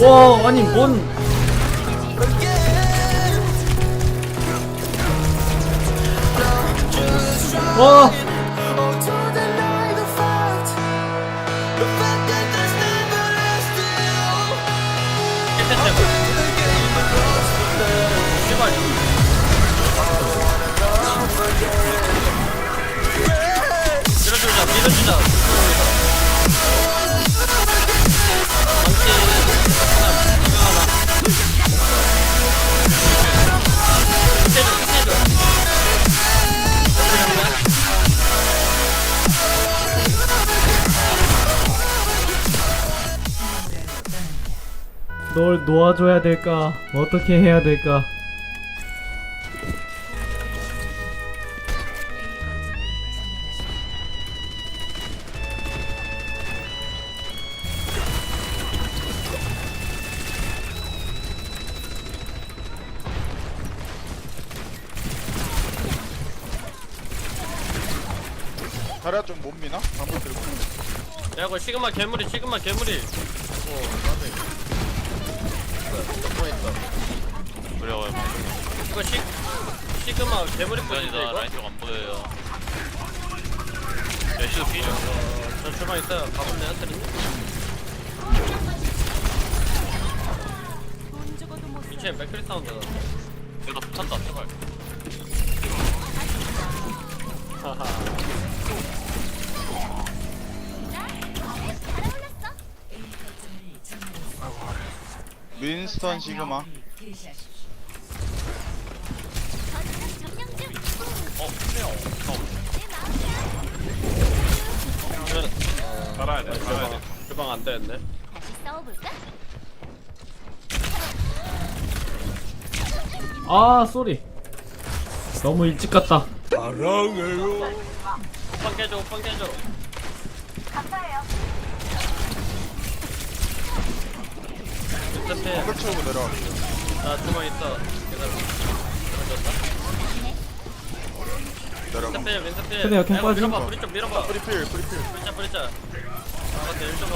와 아니 뭔. 와, 밀어주자 밀어주자 놓아줘야 될까? 어떻게 해야 될까? 자리야 좀 못 미나? 방금 들고 야 이거 시그마 괴물이 시그마 괴물이 어 려워요. 이거 시 시그마 괴물이 뿌리지 시간이다. 이거 라인 쪽안 보여요. 애쉬도 피죠. 저 주방 있어요 가본 내한테 이체 맥크리 사운드 내가 붙한다. 제발. 하하 윈스턴 시그마 어, 플레어. 어, 살아야 돼. 살아야 돼. 주방 안 되겠네 싸워볼까? 아 쏘리 너무 일찍 갔다 오빵 깨줘 오빵 깨줘 인터페 걸 채우고 내려갈게요. 나 주방 있어 기다려 내려가 인터페 인터페 근데 여기 빠짐? 밀어봐 뿌리 좀 밀어봐. 프리필 프리필. 뿌리자 뿌리자. 아 근데 1점 봐.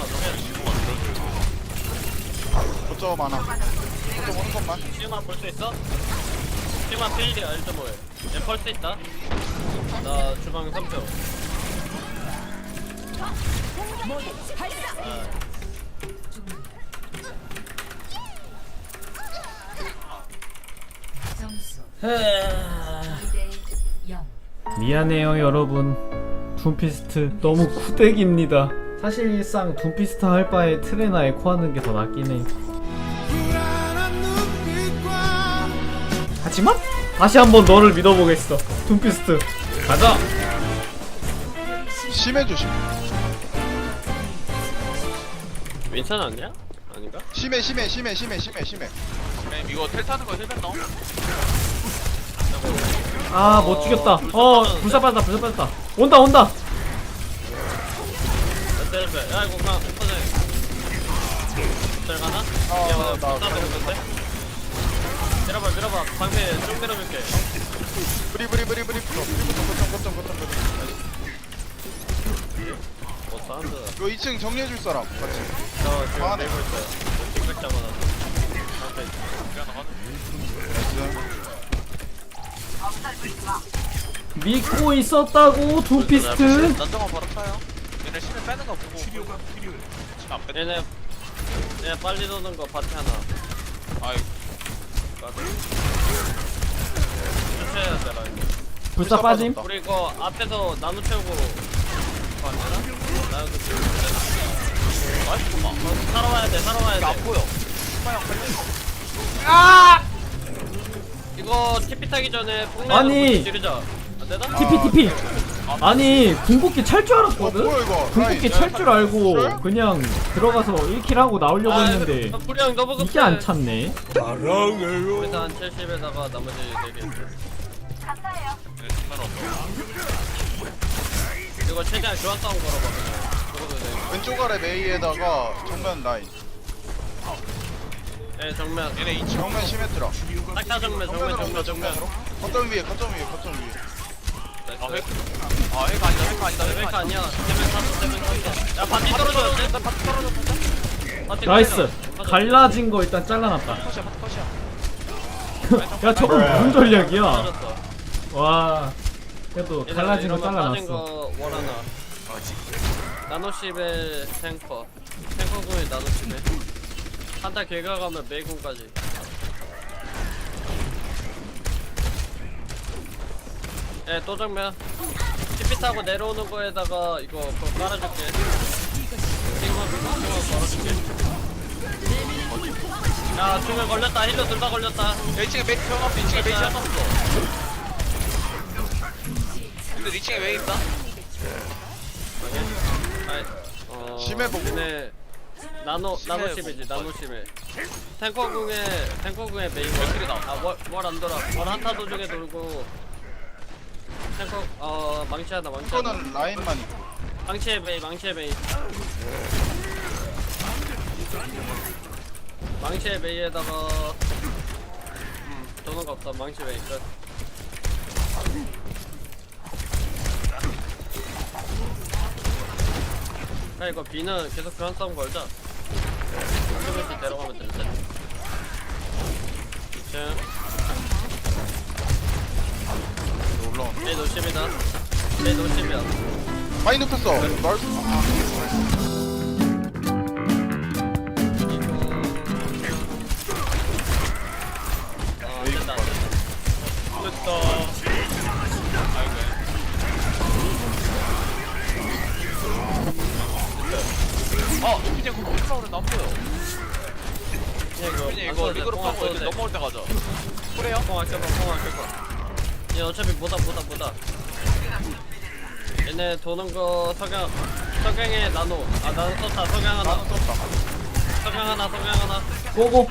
거점 하나. 거점 오는 것만 시그만 볼 수 있어? 시그만 필이야 1.5에 얘 펄스 있다. 나 주방 3표 미안해요 여러분. 둠피스트 너무 쿠덱입니다. 사실상 둠피스트 할 바에 트레나 에코 하는 게 더 낫긴 해. 하지만 다시 한번 너를 믿어보겠어. 둠피스트. 가자! 심해 조심 아니야? 아닌가? 심해 심해 심해 심해 심해 심해. 쌤, 이거 텔 타는 거 힐벤 넣어? 아 못 죽였다 어 불사 빠졌다 불사 빠졌다 온다 온다 나 때려봐 야 이거 그냥 오퍼네 잘 가나? 어, 야, 나- 나 먹는데? 밀어봐 밀어봐 방패 쭉 밀어줄게 브리 브리 브리 브리 브리 브리부터 거점 거점 거점 거점 어 사운드 이거 2층 정리해 줄 사람 같이 저 지금 아, 네. 내고 있어요 빅백 잡아놨어 방패 그냥 나가자. 나이스 믿고 있었다고 둠피스트 난정만 바로 타요. 얘네 심해 빼는 거 보고. 치료가 필요해. 안 빼. 얘네 얘네 빨리 도는 거 바티 하나 아이, 교체해야 되라 이거 불사 빠짐 우리 이거 앞에서 나무 채우고 안 되나? 나 이거 지금 아이, 잠깐만. 어, 살아와야 돼 살아와야 이게 안돼 보여. 신발 형 빨리. 이거 TP 타기 전에 폭내 아니. 지르자 TP TP 아니 궁극기 찰줄어 알았거든? 뭐야 이거? 궁극기 찰 줄 알고 그래? 그냥 들어가서 1킬 하고 나오려고 했는데 아, 너무 급해 이게 안 찼네. 우리도 한 70에다가 나머지 4개 네, 신발 없어. 이거 최대한 교환 싸움 걸어봐 그냥 죽어도 돼 왼쪽 아래 메이에다가 정면 라인. 예 정면. 얘네 2층. 정면 심했더라. 딱타 정면 정면 정면 정면. 거점 위에 거점 위에 거점 위에 아, 획. 아, 핵 아니다, 핵 아니다, 아니다. 아니야 탔어 탔어 야 바티 떨어졌는데? 나 바티 떨어졌는데? 바티 나이스. 갈라진 거 일단 잘라놨다. 컷이야 컷이야 야 저건 무슨 전략이야? 떨어졌어. 와. 그래도 갈라진 거 빠진 잘라놨어. 거 원하나. 나노십의 탱커. 탱커군의 나노십에. 한타 길가 가면 메이군까지. 예, 또 정면. TP 타고 내려오는 거에다가 이거 그거 깔아줄게. 띵만 띵만 걸어줄게. 야, 중에 걸렸다. 힐러 둘 다 걸렸다. 야 2층에 메이 태어났어 2층에 메이 태어났어 근데 2층에 왜 있다? 아이, 어, 심해 보고. 얘네 나노 심해 나노 보고. 나노 심해. 탱커궁에 탱커궁에 메인 맥클이 나와. 아월안 돌아. 월 한타 도중에 돌고. 탱커 어 망치 하나 망치 하나. 이거는 라인만 있고 망치의 메이 망치의 메이. 망치의 메이에다가 음 도는 거 없다 망치 메이 끝. 야 이거 B는 계속 교환 싸움 걸자. 조금씩 데려가면 될 듯. 2층 올라온 메이 노십이다. 메이 노십이야. 많이 눕혔어 널 어, 된다. 됐다 아이고 어 그냥 그거 오는데 안 보여 그냥 이거, 그냥 안 이거 써도 돼, 리그로 뽕안 파고 이제 돼. 넘어올 때 가자 그래요? 뽕 아껴봐, 뽕 아껴봐. 얘 어차피 못다, 못다, 못다. 얘네 도는 거 석양, 석양에 나노. 아, 나노 썼다, 석양 하나. 석양 하나, 석양 하나. 고고.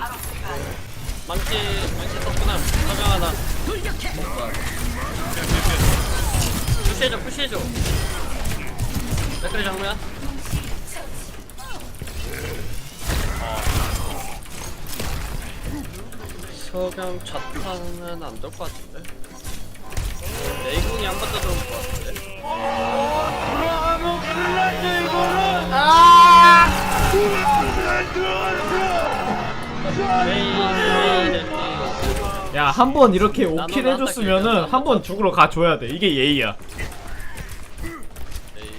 망치, 망치 썼구나. 석양 하나. 푸시해줘, 푸시해줘. 맥크리 장면. 석양 자탄은 안될 것 같은데. 한번더 들어올 것 같은데. 메이, 메이, 랜디. 야한 번 이렇게 오킬 나눠 해줬으면은 나눴다. 한번 죽으러 가줘야 돼. 이게 예의야. 에이.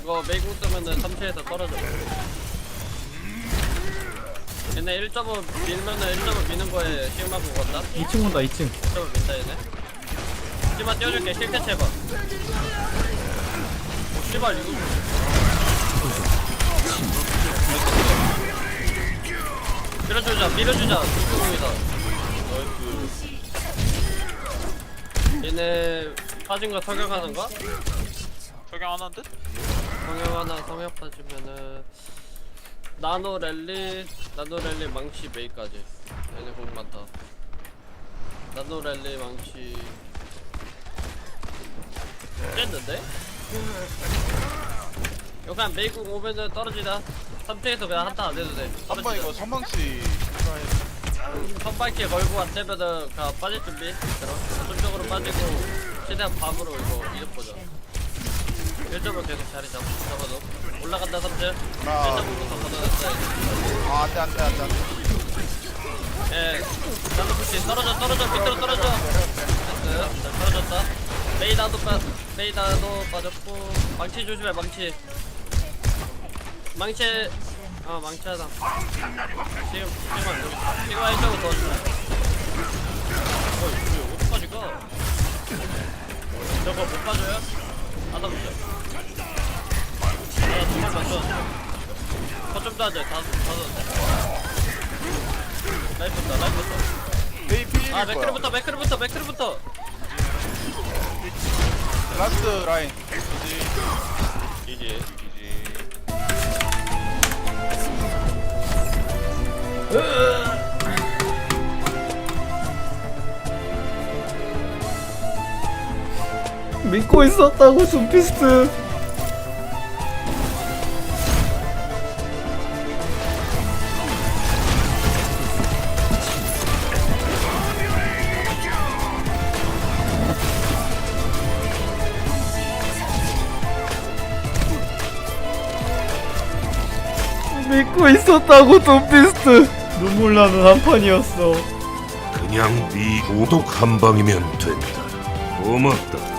이거 메이공 뜨면은 3체에서 떨어져. 얘네 1.5 밀면은 1.5 미는 거에 실마 보건다? 2층 온다 2층. 1.5 민다 얘네. 실마 띄워줄게, 해봐. 오, 씨발, 이거. 밀어주자, 밀어주자. 불구공이다. 나이스. 얘네 빠진 거 석양하는가? 적용 안 하는 듯? 성형 하나 성형 빠지면은 나노 랠리 나노 랠리 망치 메이까지 얘네 공 많다 나노 랠리 망치 이거 그냥 메이공 오면은 떨어지다 3층에서 그냥 한타 안 해도 돼. 한번 이거 선방치 선발키에 걸고 왔다면은 그냥 빠질 준비. 그럼 저쪽으로 빠지고 최대한 밤으로 이거 이득 보자 1점을 계속 자리 잡, 잡아도 올라간다 3점 하나 1점부터 걷어냈다 아 안돼 안돼 안돼 안돼. 예. 나도 푸시 떨어져 떨어져. 밑으로 떨어져. 됐어 잘 떨어졌다. 메이 나도 빠 메이 나도 빠졌고 망치 조심해 망치. 망치 어 망치 하다. 지금 지금 안 돼. 이거 왼쪽으로 도와줄래 어 이거 어디까지 가 저거 못 봐줘요? 하다 보자. 아 정말 맞춰 거좀 따져 다 다섯 라이프 다 라이프다. 메이 필일 아 거야. 맥크리부터 맥크리부터 맥크리부터 라스트 라인 이게 이지 믿고 있었다고 둠피스트. 믿고 있었다고 둠피스트 눈물 나는 한 판이었어 그냥 네 고독 한 방이면 된다. 고맙다.